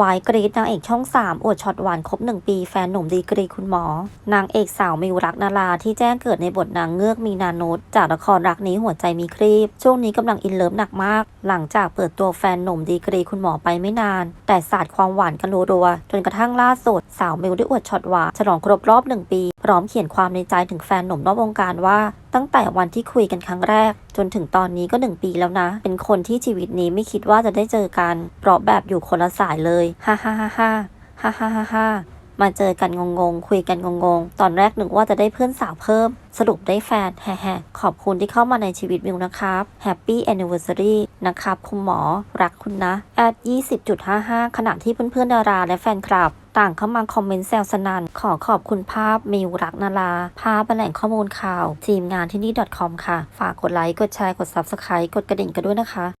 วายกรีดนางเอกช่อง 3 อวดช็อตหวานครบ 1 ปีแฟนหนุ่มดีกรีคุณหมอ นางเอกสาวมิวรักนาราที่แจ้งเกิดในบทนางเงือกมีนานุษจากละครรักนี้หัวใจมีครีบ ช่วงนี้กำลังอินเลิฟหนักมาก หลังจากเปิดตัวแฟนหนุ่มดีกรีคุณหมอไปไม่นาน แต่ศาสตร์ความหวานกันรัวๆจนกระทั่งล่าสุด สาวมิวได้อวดช็อตหวานฉลองครบรอบ 1 ปี ร้อมเขียนความในใจถึงแฟนหนุ่มนอกวงการว่า ตั้งแต่วันที่คุยกันครั้งแรก จนถึงตอนนี้ก็หนึ่งปีแล้วนะ เป็นคนที่ชีวิตนี้ไม่คิดว่าจะได้เจอกัน เพราะแบบอยู่คนละสายเลยฮ่าฮ่าฮ่าฮ่าฮ่าฮ่าฮ่าฮ่ามาเจอกันงงๆ คุยกันงงๆ ตอนแรกนึกว่าจะได้เพื่อนสาวเพิ่ม สรุปได้แฟน แฮ่ๆขอบคุณที่เข้ามาในชีวิตมิวนะครับ Happy Anniversary นะครับ คุณหมอ รักคุณนะ at 20.55 ขณะที่เพื่อนๆ ดาราและแฟนคลับ ต่างเข้ามาคอมเมนต์แซวสนันขอขอบคุณภาพมิวรักนารา ภาพแหล่งข้อมูลข่าว ทีมงานที่นี่ .com ค่ะ ฝากกดไลค์ กดแชร์ กด Subscribe กดกระดิ่งกันด้วยนะคะ